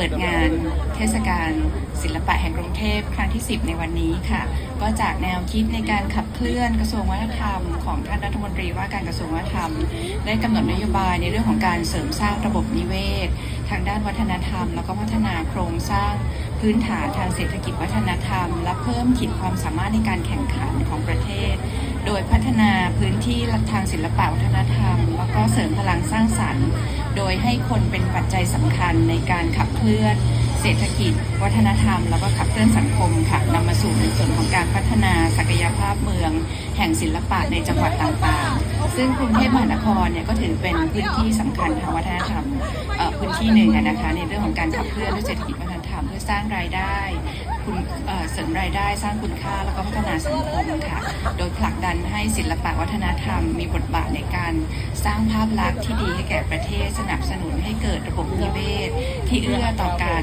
เปิดงานเทศกาลศิลปะแห่งกรุงเทพครั้งที่ 10 ในวันนี้ค่ะ ก็จากแนวคิดในการขับเคลื่อนกระทรวงวัฒนธรรมของท่านรัฐมนตรีว่าการกระทรวงวัฒนธรรม ได้กำหนดนโยบายในเรื่องของการเสริมสร้างระบบนิเวศ ทางด้านวัฒนธรรม แล้วก็พัฒนาโครงสร้างพื้นฐานทางเศรษฐกิจวัฒนธรรม และเพิ่มขีดความสามารถในการแข่งขันของประเทศ โดยพัฒนาพื้นที่ทางศิลปะวัฒนธรรม แล้วก็เสริมพลังสร้างสรรค์ ยให้คนเป็นปัจจัยสำคัญในการขับเคลื่อนเศรษฐกิจ วัฒนธรรม แล้วก็ขับเคลื่อนสังคมค่ะนำมาสู่ในส่วนของการพัฒนาศักยภาพเมือง แห่งศิลปะในจังหวัดต่างๆ ซึ่งกรุงเทพมหานครเนี่ยก็ถือเป็นพื้นที่สำคัญทางวัฒนธรรมพื้นที่หนึ่งนะคะในเรื่องของการขับเคลื่อนด้วยเศรษฐกิจวัฒนธรรมเพื่อสร้างรายได้คุณเสริมรายได้สร้างคุณค่าแล้วก็พัฒนาสังคม โดยผลักดันให้ศิลปะวัฒนธรรม มีบทบาทในการสร้างภาพลักษณ์ที่ดีให้แก่ประเทศสนับสนุนให้เกิดระบบนิเวศ ที่เอื้อต่อการ